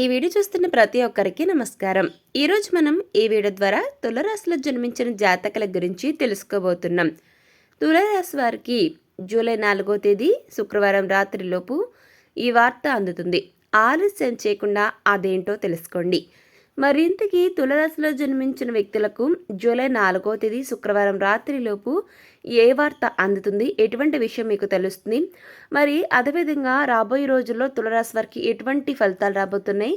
ఈ వీడియో చూస్తున్న ప్రతి ఒక్కరికి నమస్కారం. ఈరోజు మనం ఈ వీడియో ద్వారా తులరాశిలో జన్మించిన జాతకల గురించి తెలుసుకోబోతున్నాం. తులరాశి వారికి జూలై నాలుగో తేదీ శుక్రవారం రాత్రిలోపు ఈ వార్త అందుతుంది. ఆలస్యం చేయకుండా అదేంటో తెలుసుకోండి. మరింతకీ తులరాశిలో జన్మించిన వ్యక్తులకు జూలై నాలుగో తేదీ శుక్రవారం రాత్రిలోపు ఏ వార్త అందుతుంది? ఎటువంటి విషయం మీకు తెలుస్తుంది? మరి అదేవిధంగా రాబోయే రోజుల్లో తులరాశి వారికి ఎటువంటి ఫలితాలు రాబోతున్నాయి?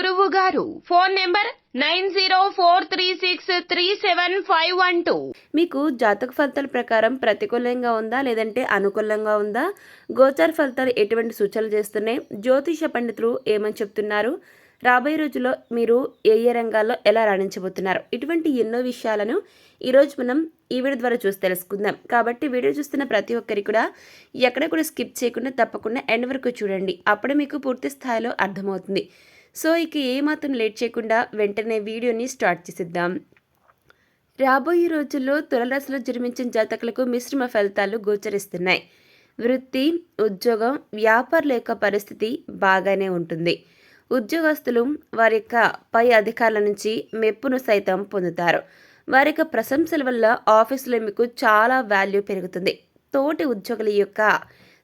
గురువు గారు phone number nine zero four three six three seven five one two. మీకు జాతక ఫలితాల ప్రకారం ప్రతికూలంగా ఉందా లేదంటే అనుకూలంగా ఉందా? గోచార ఫలితాలు ఎటువంటి సూచనలు చేస్తున్నాయి? జ్యోతిష పండితులు ఏమని చెప్తున్నారు? రాబోయే రోజుల్లో మీరు ఏ ఏ రంగాల్లో ఎలా రాణించబోతున్నారు? ఇటువంటి ఎన్నో విషయాలను ఈరోజు మనం ఈ వీడియో ద్వారా చూసి తెలుసుకుందాం. కాబట్టి వీడియో చూస్తున్న ప్రతి ఒక్కరికి కూడా ఎక్కడ కూడా స్కిప్ చేయకుండా తప్పకుండా ఎండ్ వరకు చూడండి. అప్పుడే మీకు పూర్తి స్థాయిలో అర్థమవుతుంది. సో ఇక ఏమాత్రం లేట్ చేయకుండా వెంటనే వీడియోని స్టార్ట్ చేసిద్దాం. రాబోయే రోజుల్లో తులరాశిలో జన్మించిన జాతకులకు మిశ్రమ ఫలితాలు గోచరిస్తున్నాయి. వృత్తి ఉద్యోగం వ్యాపారుల యొక్క పరిస్థితి బాగానే ఉంటుంది. ఉద్యోగస్తులు వారి యొక్క పై అధికారుల నుంచి మెప్పును సైతం పొందుతారు. వారి యొక్క ప్రశంసల వల్ల ఆఫీసులో మీకు చాలా వాల్యూ పెరుగుతుంది. తోటి ఉద్యోగుల యొక్క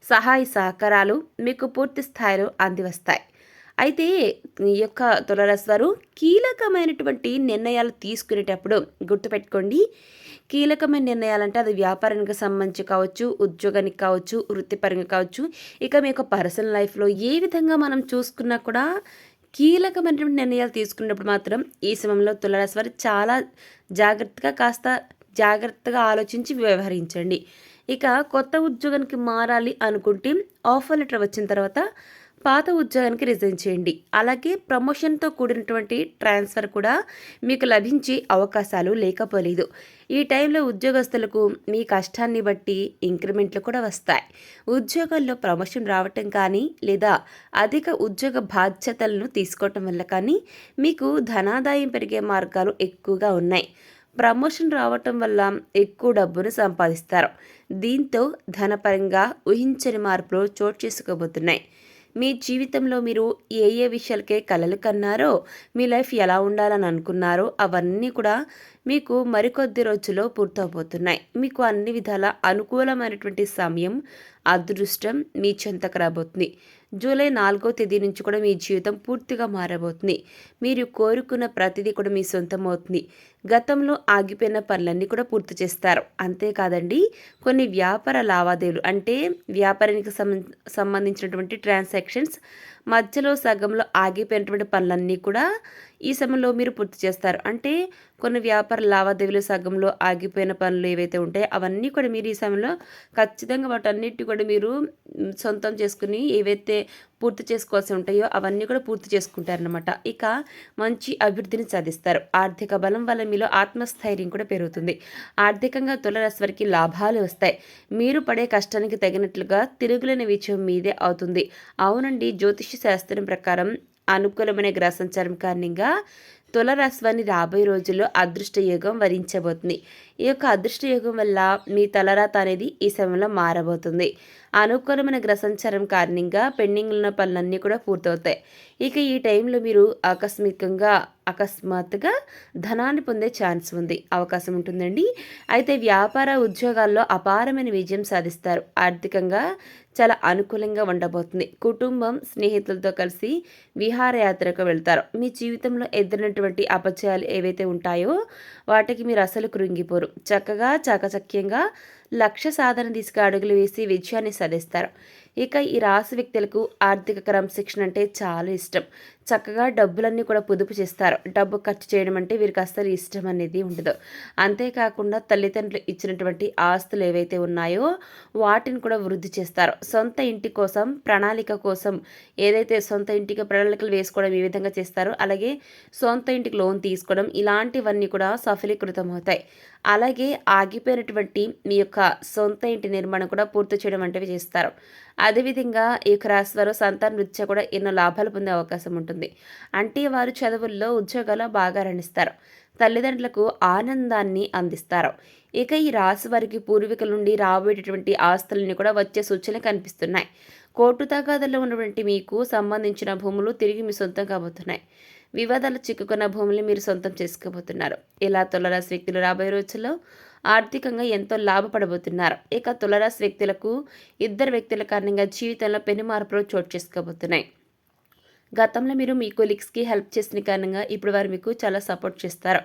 సహాయ సహకారాలు మీకు పూర్తి స్థాయిలో అందివస్తాయి. అయితే ఈ యొక్క తులరాశి వారు కీలకమైనటువంటి నిర్ణయాలు తీసుకునేటప్పుడు గుర్తుపెట్టుకోండి. కీలకమైన నిర్ణయాలంటే అది వ్యాపారానికి సంబంధించి కావచ్చు ఉద్యోగానికి కావచ్చు వృత్తిపరంగా కావచ్చు ఇక మీ యొక్క పర్సనల్ లైఫ్లో ఏ విధంగా మనం చూసుకున్నా కూడా కీలకమైనటువంటి నిర్ణయాలు తీసుకున్నప్పుడు మాత్రం ఈ సమయంలో తులరాశి వారు చాలా జాగ్రత్తగా కాస్త జాగ్రత్తగా ఆలోచించి వ్యవహరించండి. ఇక కొత్త ఉద్యోగానికి మారాలి అనుకుంటే ఆఫర్ లెటర్ వచ్చిన తర్వాత పాత ఉద్యోగానికి రిజైన్ చేయండి. అలాగే ప్రమోషన్తో కూడినటువంటి ట్రాన్స్ఫర్ కూడా మీకు లభించే అవకాశాలు లేకపోలేదు. ఈ టైంలో ఉద్యోగస్తులకు మీ కష్టాన్ని బట్టి ఇంక్రిమెంట్లు కూడా వస్తాయి. ఉద్యోగాల్లో ప్రమోషన్ రావటం కానీ లేదా అధిక ఉద్యోగ బాధ్యతలను తీసుకోవటం వల్ల కానీ మీకు ధనాదాయం పెరిగే మార్గాలు ఎక్కువగా ఉన్నాయి. ప్రమోషన్ రావటం వల్ల ఎక్కువ డబ్బును సంపాదిస్తారు. దీంతో ధనపరంగా ఊహించని మార్పులు చోటు చేసుకోబోతున్నాయి. మీ జీవితంలో మీరు ఏ ఏ విషయాలకే కలలు కన్నారో మీ లైఫ్ ఎలా ఉండాలని అనుకున్నారో అవన్నీ కూడా మీకు మరికొద్ది రోజుల్లో పూర్తవబోతున్నాయి. మీకు అన్ని విధాల అనుకూలమైనటువంటి సమయం అదృష్టం మీ చెంతకు రాబోతుంది. జూలై నాలుగో తేదీ నుంచి కూడా మీ జీవితం పూర్తిగా మారబోతుంది. మీరు కోరుకున్న ప్రతిదీ కూడా మీ సొంతం అవుతుంది. గతంలో ఆగిపోయిన పనులన్నీ కూడా పూర్తి చేస్తారు. అంతేకాదండి కొన్ని వ్యాపార లావాదేవీలు అంటే వ్యాపారానికి సంబంధించినటువంటి ట్రాన్సాక్షన్స్ మధ్యలో సగంలో ఆగిపోయినటువంటి పనులన్నీ కూడా ఈ సమయంలో మీరు పూర్తి చేస్తారు. అంటే కొన్ని వ్యాపార లావాదేవీలు సగంలో ఆగిపోయిన పనులు ఏవైతే ఉంటాయో అవన్నీ కూడా మీరు ఈ సమయంలో ఖచ్చితంగా వాటన్నిటి కూడా మీరు సొంతం చేసుకుని ఏవైతే పూర్తి చేసుకోవాల్సి ఉంటాయో అవన్నీ కూడా పూర్తి చేసుకుంటారనమాట ఇక మంచి అభివృద్ధిని సాధిస్తారు. ఆర్థిక బలం వల్ల మీలో ఆత్మస్థైర్యం కూడా పెరుగుతుంది. ఆర్థికంగా తులరాశి వారికి లాభాలు వస్తాయి. మీరు పడే కష్టానికి తగినట్లుగా తిరుగులేని విజయం మీదే అవుతుంది. అవునండి జ్యోతిష శాస్త్రం ప్రకారం అనుకూలమైన గ్రహ సంచారం కారణంగా తులరాశివాన్ని రాబోయే రోజుల్లో అదృష్ట యోగం వరించబోతుంది. ఈ యొక్క అదృష్ట యోగం వల్ల మీ తలరాత అనేది ఈ సమయంలో మారబోతుంది. అనుకూలమైన గ్రహ సంచారం కారణంగా పెండింగ్ ఉన్న పనులన్నీ కూడా పూర్తవుతాయి. ఇక ఈ టైంలో మీరు ఆకస్మికంగా అకస్మాత్తుగా ధనాన్ని పొందే ఛాన్స్ ఉంది. అవకాశం ఉంటుందండి. అయితే వ్యాపార ఉద్యోగాల్లో అపారమైన విజయం సాధిస్తారు. ఆర్థికంగా చాలా అనుకూలంగా ఉండబోతుంది. కుటుంబం స్నేహితులతో కలిసి విహారయాత్రకు వెళ్తారు. మీ జీవితంలో ఎదురైనటువంటి అపచయాలు ఏవైతే ఉంటాయో వాటికి మీరు అసలు కృంగిపోరు. చక్కగా చాకచక్యంగా లక్ష్య సాధన దిశగా అడుగులు వేసి విజయాన్ని సాధిస్తారు. ఇక ఈ రాశి వ్యక్తులకు ఆర్థిక క్రమశిక్షణ అంటే చాలా ఇష్టం. చక్కగా డబ్బులన్నీ కూడా పొదుపు చేస్తారు. డబ్బు ఖర్చు చేయడం అంటే వీరికి అస్సలు ఇష్టం అనేది ఉండదు. అంతేకాకుండా తల్లిదండ్రులు ఇచ్చినటువంటి ఆస్తులు ఏవైతే ఉన్నాయో వాటిని కూడా వృద్ధి చేస్తారు. సొంత ఇంటి కోసం ప్రణాళిక కోసం ఏదైతే సొంత ఇంటికి ప్రణాళికలు వేసుకోవడం ఈ విధంగా చేస్తారో అలాగే సొంత ఇంటికి లోన్ తీసుకోవడం ఇలాంటివన్నీ కూడా సఫలీకృతం అవుతాయి అలాగే ఆగిపోయినటువంటి మీ యొక్క సొంత ఇంటి నిర్మాణం కూడా పూర్తి చేయడం వంటివి చేస్తారు. అదేవిధంగా ఈ యొక్క రాశి వారు సంతాన రీత్యా కూడా ఎన్నో లాభాలు పొందే అవకాశం ఉంటుంది. అంటే వారు చదువుల్లో ఉద్యోగాలు బాగా రాణిస్తారు. తల్లిదండ్రులకు ఆనందాన్ని అందిస్తారు. ఇక ఈ రాశి వారికి పూర్వీకుల నుండి రాబోయేటటువంటి ఆస్తులని కూడా వచ్చే సూచనలు కనిపిస్తున్నాయి. కోర్టు తగాదల్లో ఉన్నటువంటి మీకు సంబంధించిన భూములు తిరిగి మీ సొంతం కాబోతున్నాయి. వివాదాలు చిక్కుకున్న భూముల్ని మీరు సొంతం చేసుకోబోతున్నారు. ఇలా తులరాశి వ్యక్తులు రాబోయే రోజుల్లో ఆర్థికంగా ఎంతో లాభపడబోతున్నారు. ఇక తులరాశి వ్యక్తులకు ఇద్దరు వ్యక్తుల కారణంగా జీవితంలో పెను మార్పులు చోటు చేసుకోబోతున్నాయి. గతంలో మీరు మీ కొలీగ్స్కి హెల్ప్ చేసిన కారణంగా ఇప్పుడు వారు మీకు చాలా సపోర్ట్ చేస్తారు.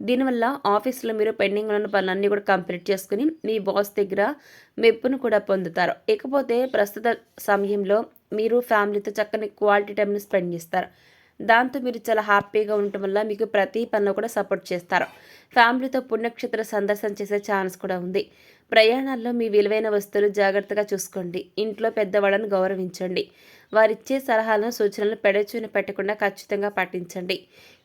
దీనివల్ల ఆఫీస్లో మీరు పెండింగ్ ఉన్న పనులన్నీ కూడా కంప్లీట్ చేసుకుని మీ బాస్ దగ్గర మెప్పును కూడా పొందుతారు. ఇకపోతే ప్రస్తుత సమయంలో మీరు ఫ్యామిలీతో చక్కని క్వాలిటీ టైంని స్పెండ్ చేస్తారు. దాంతో మీరు చాలా హ్యాపీగా ఉండటం వల్ల మీకు ప్రతి పనిలో కూడా సపోర్ట్ చేస్తారు. ఫ్యామిలీతో పుణ్యక్షేత్ర సందర్శన చేసే ఛాన్స్ కూడా ఉంది. ప్రయాణాల్లో మీ విలువైన వస్తువులు జాగ్రత్తగా చూసుకోండి. ఇంట్లో పెద్దవాళ్ళని గౌరవించండి. వారిచ్చే సలహాలను సూచనలను పెడచూని పెట్టకుండా ఖచ్చితంగా పాటించండి.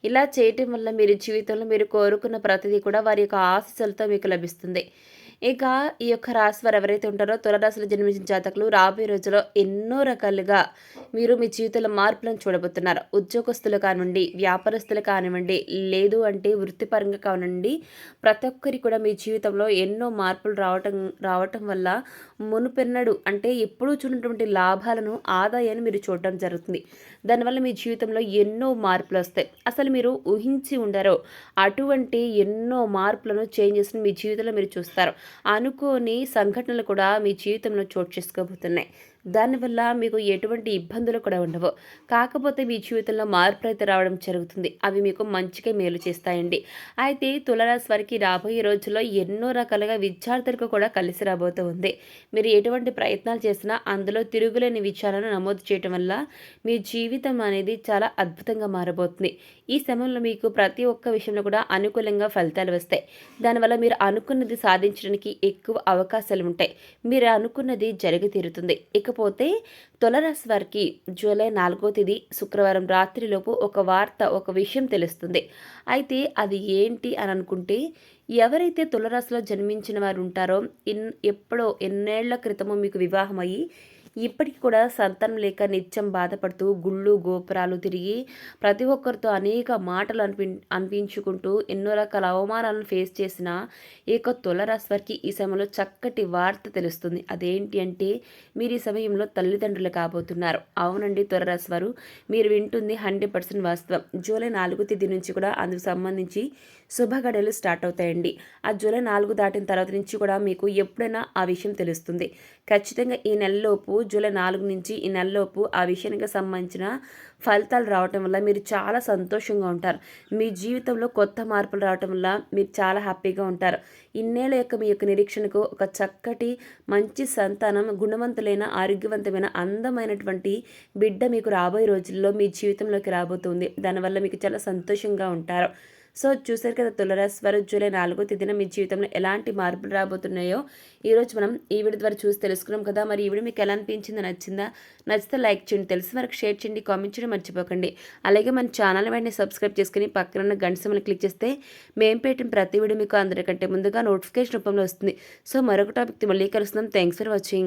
ఇలా చేయటం వల్ల మీరు జీవితంలో మీరు కోరుకున్న ప్రతిదీ కూడా వారి యొక్క ఆశీస్సులతో మీకు లభిస్తుంది. ఇక ఈ యొక్క రాశి వారు ఎవరైతే ఉంటారో తులరాశిలో జన్మించిన జాతకులు రాబోయే రోజుల్లో ఎన్నో రకాలుగా మీరు మీ జీవితంలో మార్పులను చూడబోతున్నారు. ఉద్యోగస్తులు కానివ్వండి వ్యాపారస్తులు కానివ్వండి లేదు అంటే వృత్తిపరంగా కానివ్వండి ప్రతి ఒక్కరికి కూడా మీ జీవితంలో ఎన్నో మార్పులు రావటం రావటం వల్ల మునుపెన్నడు అంటే ఎప్పుడూ చూడటువంటి లాభాలను ఆదాయాన్ని మీరు చూడటం జరుగుతుంది. దానివల్ల మీ జీవితంలో ఎన్నో మార్పులు వస్తాయి. అసలు మీరు ఊహించి ఉండరో. అటువంటి ఎన్నో మార్పులను చేంజెస్ని మీ జీవితంలో మీరు చూస్తారు. అనుకోని సంఘటనలు కూడా మీ జీవితంలో చోటు చేసుకోబోతున్నాయి. దానివల్ల మీకు ఎటువంటి ఇబ్బందులు కూడా ఉండవు. కాకపోతే మీ జీవితంలో మార్పు అయితే రావడం జరుగుతుంది. అవి మీకు మంచిగా మేలు చేస్తాయండి. అయితే తులరాశి వారికి రాబోయే రోజుల్లో ఎన్నో రకాలుగా విద్యార్థులకు కూడా కలిసి రాబోతూ ఉంది. మీరు ఎటువంటి ప్రయత్నాలు చేసినా అందులో తిరుగులేని విషయాలను నమోదు చేయటం వల్ల మీ జీవితం అనేది చాలా అద్భుతంగా మారబోతుంది. ఈ సమయంలో మీకు ప్రతి ఒక్క విషయంలో కూడా అనుకూలంగా ఫలితాలు వస్తాయి. దానివల్ల మీరు అనుకున్నది సాధించడానికి ఎక్కువ అవకాశాలు ఉంటాయి. మీరు అనుకున్నది జరిగి తీరుతుంది. ఇకపోతే తులరాశి వారికి జూలై నాలుగో తేదీ శుక్రవారం రాత్రిలోపు ఒక వార్త ఒక విషయం తెలుస్తుంది. అయితే అది ఏంటి అని అనుకుంటే ఎవరైతే తులరాశిలో జన్మించిన వారు ఉంటారో ఇన్ ఎప్పుడో ఎన్నేళ్ళ క్రితము మీకు వివాహం అయ్యి ఇప్పటికి కూడా సంతానం లేక నిత్యం బాధపడుతూ గుళ్ళు గోపురాలు తిరిగి ప్రతి ఒక్కరితో అనేక మాటలు అనిపి అనిపించుకుంటూ ఎన్నో రకాల అవమానాలను ఫేస్ చేసిన ఈ యొక్క తులరాశి వారికి ఈ సమయంలో చక్కటి వార్త తెలుస్తుంది. అదేంటి అంటే మీరు ఈ సమయంలో తల్లిదండ్రులు కాబోతున్నారు. అవునండి తులరాశి వారు మీరు వింటుంది హండ్రెడ్ పర్సెంట్ వాస్తవం. జూలై నాలుగో తేదీ నుంచి కూడా అందుకు సంబంధించి శుభగడలు స్టార్ట్ అవుతాయండి. ఆ జూలై నాలుగు దాటిన తర్వాత నుంచి కూడా మీకు ఎప్పుడైనా ఆ విషయం తెలుస్తుంది. ఖచ్చితంగా ఈ నెలలోపు జూలై నాలుగు నుంచి ఈ నెలలోపు ఆ విషయానికి సంబంధించిన ఫలితాలు రావటం వల్ల మీరు చాలా సంతోషంగా ఉంటారు. మీ జీవితంలో కొత్త మార్పులు రావటం వల్ల మీరు చాలా హ్యాపీగా ఉంటారు. ఇన్నేళ్ళ యొక్క మీ యొక్క నిరీక్షణకు ఒక చక్కటి మంచి సంతానం గుణవంతులైన ఆరోగ్యవంతమైన అందమైనటువంటి బిడ్డ మీకు రాబోయే రోజుల్లో మీ జీవితంలోకి రాబోతుంది. దానివల్ల మీకు చాలా సంతోషంగా ఉంటారు. సో చూసారు కదా తులరాశి వారు జూలై నాలుగో తేదీన మీ జీవితంలో ఎలాంటి మార్పులు రాబోతున్నాయో. ఈరోజు మనం ఈ వీడియో ద్వారా చూసి తెలుసుకున్నాం కదా. మరి ఈ వీడియో మీకు ఎలా అనిపించిందో నచ్చిందా? నచ్చితే లైక్ చేయండి తెలిసి వరకు షేర్ చేయండి కామెంట్ చేయడం మర్చిపోకండి. అలాగే మన ఛానల్ వెంటనే సబ్స్క్రైబ్ చేసుకుని పక్కన ఉన్న గంట సమయం క్లిక్ చేస్తే మేము పెట్టిన ప్రతి వీడియో మీకు అందరికంటే ముందుగా నోటిఫికేషన్ రూపంలో వస్తుంది. సో మరొక టాపిక్ మళ్ళీ కలుస్తున్నాం. Thanks for watching.